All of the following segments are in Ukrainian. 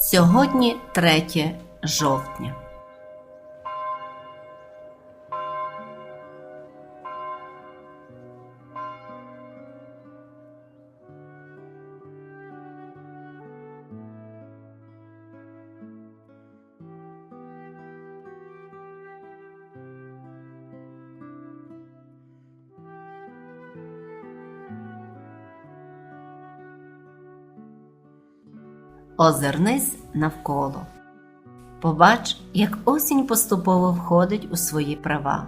Сьогодні 3 жовтня. Озирнись навколо. Побач, як осінь поступово входить у свої права.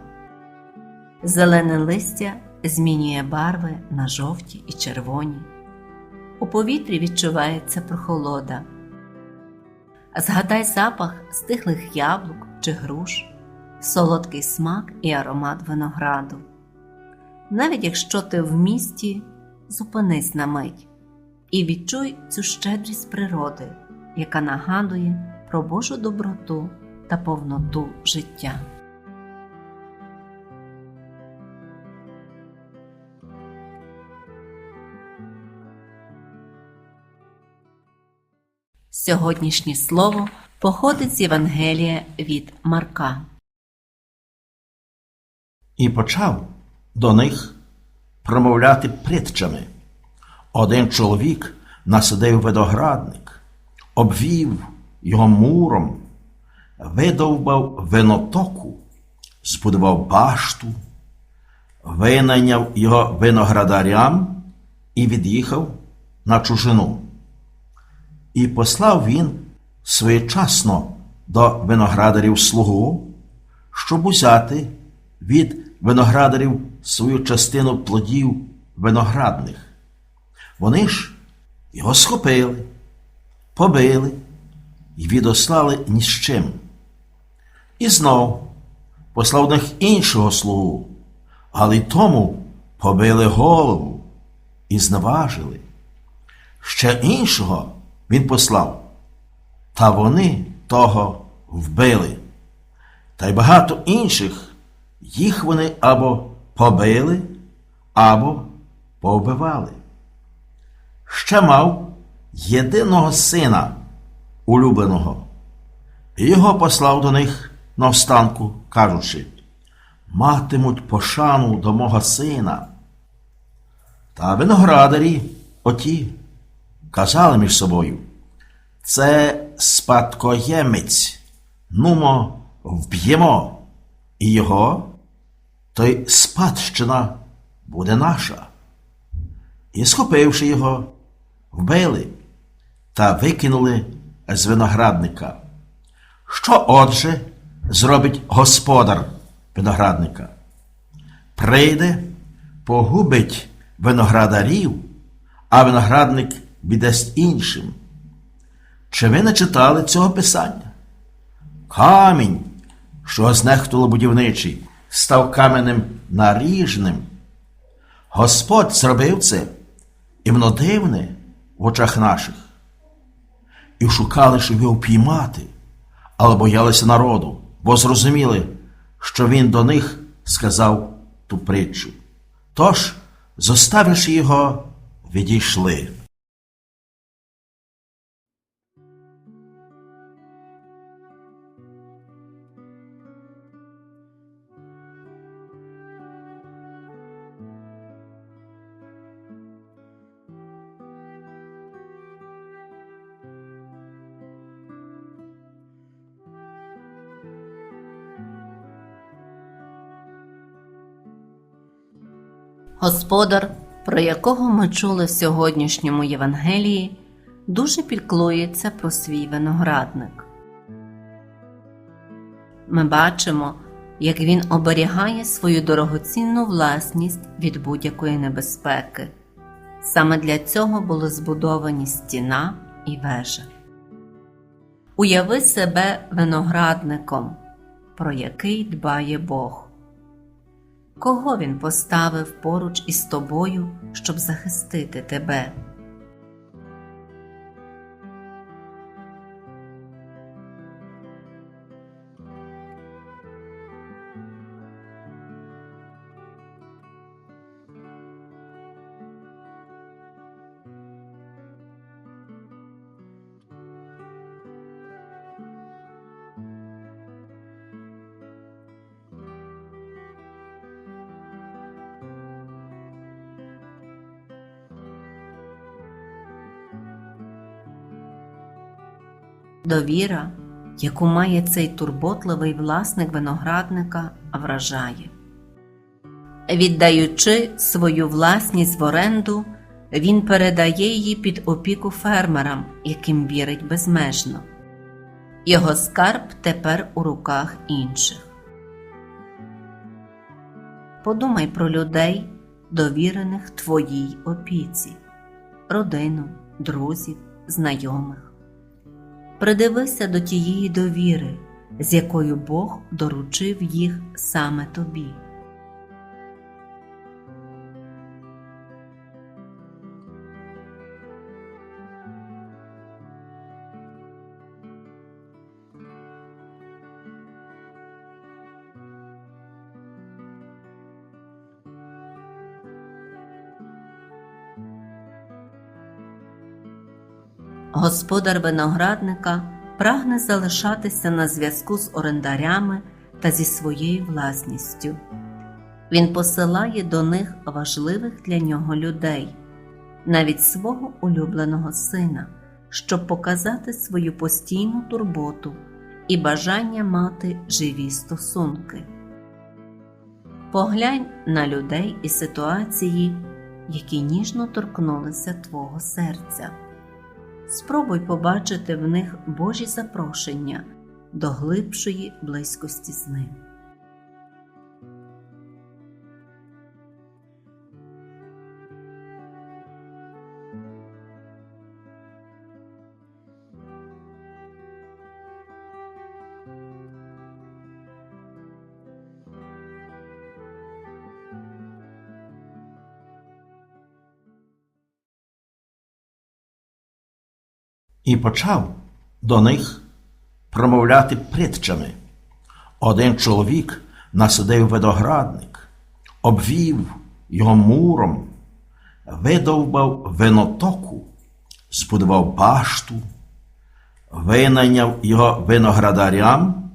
Зелене листя змінює барви на жовті і червоні. У повітрі відчувається прохолода. Згадай запах стиглих яблук чи груш, солодкий смак і аромат винограду. Навіть якщо ти в місті, зупинись на мить і відчуй цю щедрість природи, яка нагадує про Божу доброту та повноту життя. Сьогоднішнє слово походить з Євангелія від Марка. і почав до них промовляти притчами. Один чоловік насадив виноградник, обвів його муром, видовбав винотоку, збудував башту, винайняв його виноградарям і від'їхав на чужину. І послав він своєчасно до виноградарів слугу, щоб узяти від виноградарів свою частину плодів виноградних. Вони ж його схопили, побили і відослали ні з чим. І знов послав них іншого слугу, але й тому побили голову і зневажили. Ще іншого він послав, та вони того вбили. Та й багато інших їх вони або побили, або повбивали. Ще мав єдиного сина улюбленого, і його послав до них на встанку, кажучи, матимуть пошану до мого сина. Та виноградарі оті казали між собою, це спадкоємець, нумо вб'ємо, і його, то й спадщина буде наша. І, схопивши його, вбили та викинули з виноградника. Що отже зробить господар виноградника? Прийде, погубить виноградарів, а виноградник віддасть іншим. Чи ви не читали цього писання? Камінь, що знехтуло будівничий, став каменем наріжним. Господь зробив це, і воно дивне в очах наших. І шукали, щоб його впіймати, але боялися народу, бо зрозуміли, що він до них сказав ту притчу. Тож, зоставивши його, відійшли. Господар, про якого ми чули в сьогоднішньому Євангелії, дуже піклується про свій виноградник. Ми бачимо, як він оберігає свою дорогоцінну власність від будь-якої небезпеки. Саме для цього були збудовані стіна і вежа. Уяви себе виноградником, про який дбає Бог. Кого він поставив поруч із тобою, щоб захистити тебе? Довіра, яку має цей турботливий власник виноградника, вражає. Віддаючи свою власність в оренду, він передає її під опіку фермерам, яким вірить безмежно. Його скарб тепер у руках інших. Подумай про людей, довірених твоїй опіці, родину, друзів, знайомих. Придивися до тієї довіри, з якою Бог доручив їх саме тобі. Господар виноградника прагне залишатися на зв'язку з орендарями та зі своєю власністю. Він посилає до них важливих для нього людей, навіть свого улюбленого сина, щоб показати свою постійну турботу і бажання мати живі стосунки. Поглянь на людей і ситуації, які ніжно торкнулися твого серця. Спробуй побачити в них Божі запрошення до глибшої близькості з ним. І почав до них промовляти притчами. Один чоловік насадив виноградник, обвів його муром, видовбав винотоку, збудував башту, винайняв його виноградарям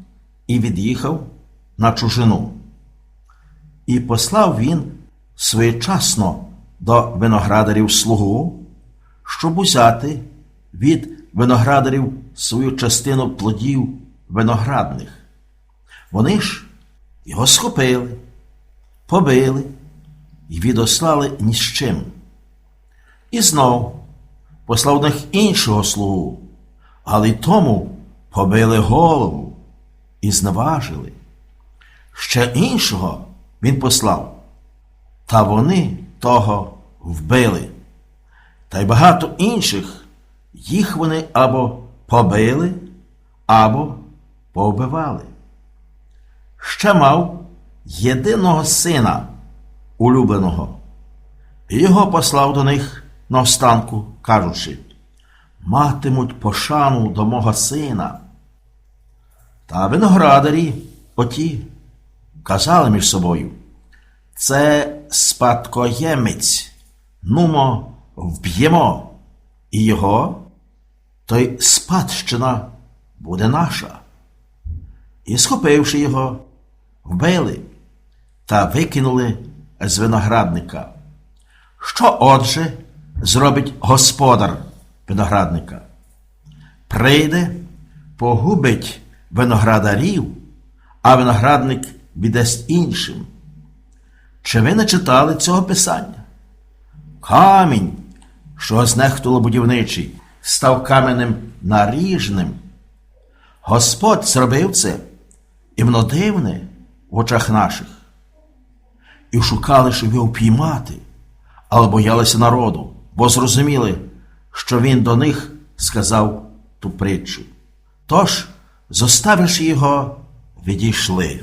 і від'їхав на чужину. І послав він своєчасно до виноградарів слугу, щоб узяти від виноградарів свою частину плодів виноградних. Вони ж його схопили, побили і відослали ні з чим. І знов послав них іншого слугу, але й тому побили голову і зневажили. Ще іншого він послав, та вони того вбили, та й багато інших їх вони або побили, або повбивали. Ще мав єдиного сина улюбленого, і його послав до них на останку, кажучи, матимуть пошану до мого сина. Та виноградарі оті казали між собою, це спадкоємець, нумо вб'ємо, і його, то й спадщина буде наша. І, схопивши його, вбили та викинули з виноградника. Що отже зробить господар виноградника? Прийде, погубить виноградарів, а виноградник віддасть іншим. Чи ви не читали цього писання? Камінь, що знехтуло будівничий, став каменем наріжним. Господь зробив це, і воно дивне в очах наших. І шукали, щоб його впіймати, але боялися народу, бо зрозуміли, що він до них сказав ту притчу. Тож, зоставивши його, відійшли.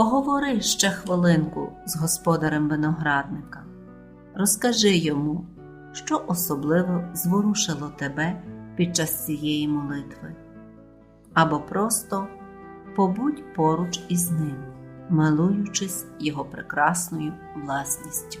Поговори ще хвилинку з господарем виноградника. Розкажи йому, що особливо зворушило тебе під час цієї молитви, або просто побудь поруч із ним, милуючись його прекрасною власністю.